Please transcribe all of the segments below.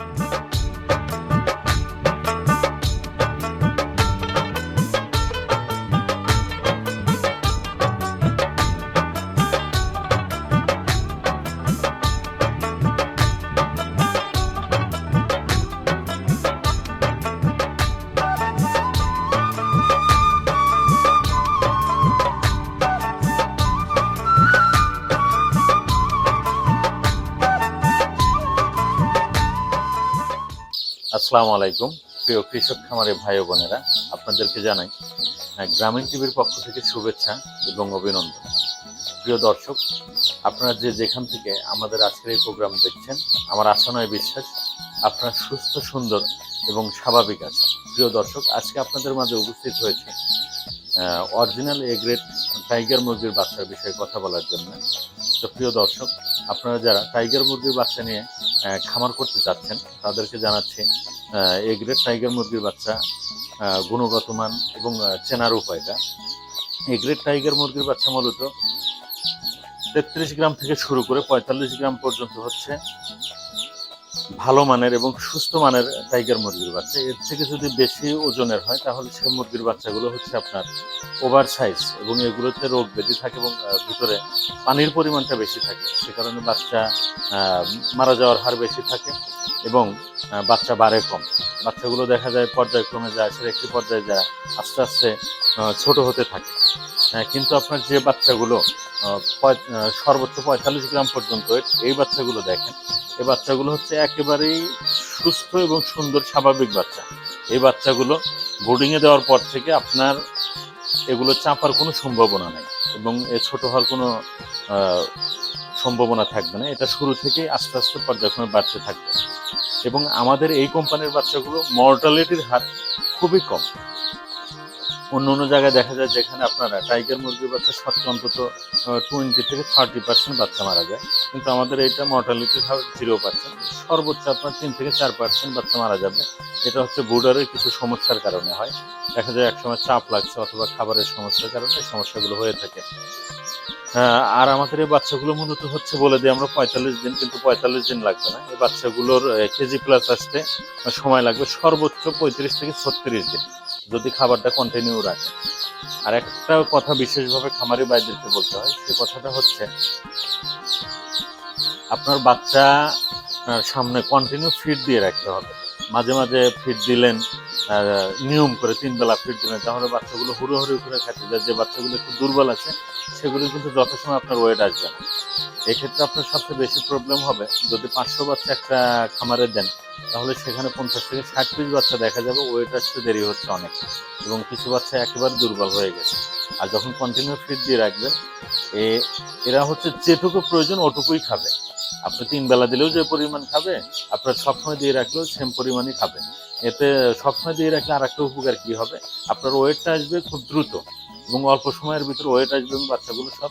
Oops. আসসালামু আলাইকুম। প্রিয় কৃষক খামারে ভাই বোনেরা, আপনাদেরকে জানাই গ্রামীণ টিভির পক্ষ থেকে শুভেচ্ছা এবং অভিনন্দন। প্রিয় দর্শক, আপনারা যে যেখান থেকে আমাদের আজকের এই প্রোগ্রাম দেখছেন, আমার আশা নয় বিশ্বাস আপনারা সুস্থ, সুন্দর এবং স্বাভাবিক আছে। প্রিয় দর্শক, আজকে আপনাদের মাঝে উপস্থিত হয়েছে অরিজিনাল এ গ্রেড টাইগার মুরগির বাচ্চার বিষয়ে কথা বলার জন্য। তো প্রিয় দর্শক, আপনারা যারা টাইগার মুরগির বাচ্চা নিয়ে খামার করতে চাচ্ছেন, তাদেরকে জানাচ্ছি এ গ্রেড টাইগার মুরগির বাচ্চা গুণগত মান এবং চেনার উপায়টা। এ গ্রেড টাইগার মুরগির বাচ্চা মূলত তেত্রিশ গ্রাম থেকে শুরু করে পঁয়তাল্লিশ গ্রাম পর্যন্ত হচ্ছে ভালো মানের এবং সুস্থ মানের টাইগার মুরগির বাচ্চা। এর থেকে যদি বেশি ওজনের হয়, তাহলে সেই মুরগির বাচ্চাগুলো হচ্ছে আপনার ওভার সাইজ এবং এগুলোতে রোগ ব্যাধি থাকে এবং ভিতরে পানির পরিমাণটা বেশি থাকে। সে কারণে বাচ্চা মারা যাওয়ার হার বেশি থাকে এবং বাচ্চা বাড়ে কম। বাচ্চাগুলো দেখা যায় পর্যায়ক্রমে যায় সেটা একটি পর্যায়ে যায়, আস্তে আস্তে ছোট হতে থাকে। কিন্তু আপনার যে বাচ্চাগুলো সর্বোচ্চ পঁয়তাল্লিশ গ্রাম পর্যন্ত, এই বাচ্চাগুলো দেখেন, এই বাচ্চাগুলো হচ্ছে একেবারেই সুস্থ এবং সুন্দর স্বাভাবিক বাচ্চা। এই বাচ্চাগুলো বোর্ডিংয়ে দেওয়ার পর থেকে আপনার এগুলো চাপার কোনো সম্ভাবনা নেই এবং এ ছোট হওয়ার কোনো সম্ভাবনা থাকবে না। এটা শুরু থেকেই আস্তে আস্তে পর্যায়ক্রমে বাড়তে থাকবে। এবং আমাদের এই কোম্পানির বাচ্চাগুলো মর্টালিটির হার খুবই কম। অন্য অন্য জায়গায় দেখা যায় যেখানে আপনারা টাইগার মুরগির বাচ্চা শতকরা অন্তত টোয়েন্টি থেকে থার্টি পার্সেন্ট বাচ্চা মারা যায়। কিন্তু আমাদের এইটা মর্টালিটির হার জিরো পার্সেন্ট সর্বোচ্চ আপনার তিন থেকে চার পার্সেন্ট বাচ্চা মারা যাবে। এটা হচ্ছে বুডারের কিছু সমস্যার কারণে হয়। দেখা যায় একসময় চাপ লাগছে অথবা খাবারের সমস্যার কারণে এই সমস্যাগুলো হয়ে থাকে। আর আমাদের এই বাচ্চাগুলো মূলত হচ্ছে বলে দিই আমরা পঁয়তাল্লিশ দিন, কিন্তু পঁয়তাল্লিশ দিন লাগবে না। এই বাচ্চাগুলোর কেজি প্লাস আসতে সময় লাগবে সর্বোচ্চ পঁয়ত্রিশ থেকে ছত্রিশ দিন। যদি খাবারটা কন্টিনিউ রাখে। আর একটা কথা বিশেষভাবে খামারি বাইদেরকে বলতে হয়, সে কথাটা হচ্ছে, আপনার বাচ্চা সামনে কন্টিনিউ ফিড দিয়ে রাখতে হবে। মাঝে মাঝে ফিড দিলেন নিয়ম করে তিন বেলা ফিড দিলেন তাহলে বাচ্চাগুলো হুড়ো হুড়ো করে খেতে যায়। যে বাচ্চাগুলো একটু দুর্বল আছে, সেগুলো কিন্তু যথাসময় আপনার ওয়েট আসবে না। এক্ষেত্রে আপনার সবচেয়ে বেশি প্রবলেম হবে, যদি পাঁচশো বাচ্চা একটা খামারে দেন, তাহলে সেখানে পঞ্চাশ থেকে ষাট পিস বাচ্চা দেখা যাবে, ওয়েট আসতে দেরি হচ্ছে অনেক। এবং কিছু বাচ্চা একেবারে দুর্বল হয়ে গেছে। আর যখন কন্টিনিউ ফিড দিয়ে রাখবেন, এ, এরা হচ্ছে যেটুকু প্রয়োজন ওটুকুই খাবে। আপনি তিন বেলা দিলেও যে পরিমাণ খাবে, আপনার সবসময় দিয়ে রাখলেও সেম পরিমাণই খাবে এতে সবসময় দিয়ে রাখলে আর একটা উপকার কি হবে? আপনার ওয়েটটা আসবে খুব দ্রুত এবং অল্প সময়ের ভিতরে ওয়েট আসবে এবং বাচ্চাগুলো সব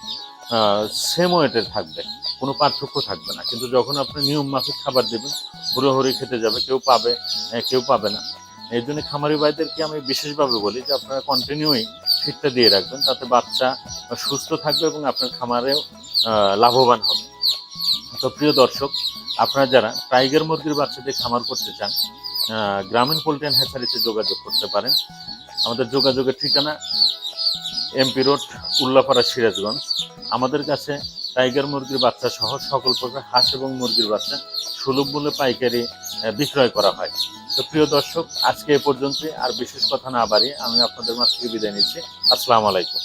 সেম ওয়েটে থাকবে। কোনো পার্থক্য থাকবে না। কিন্তু যখন আপনি নিয়ম মাফিক খাবার দেবেন, হুড়োহুড়ি খেতে যাবে, কেউ পাবে কেউ পাবে না। এই জন্য খামারি ভাইদেরকে আমি বিশেষভাবে বলি যে আপনারা কন্টিনিউই ফিটটা দিয়ে রাখবেন তাতে বাচ্চা সুস্থ থাকবে এবং আপনার খামারেও লাভবান হবে। তো প্রিয় দর্শক, আপনারা যারা টাইগার মুরগির বাচ্চাদের খামার করতে চান গ্রামীণ পোল্ট্রি অ্যান্ড হ্যাচারিতে যোগাযোগ করতে পারেন। আমাদের যোগাযোগের ঠিকানা এমপি রোড উল্লাপাড়া সিরাজগঞ্জ। আমাদের কাছে টাইগার মুরগির বাচ্চা সহ সকল প্রকার হাঁস এবং মুরগির বাচ্চা সুলভ মূল্যে পাইকারি বিক্রয় করা হয়। তো প্রিয় দর্শক, আজকে এ পর্যন্তই। আর বিশেষ কথা না বাড়িয়ে আমি আপনাদের মাছ থেকে বিদায় নিচ্ছি। আসসালামু আলাইকুম।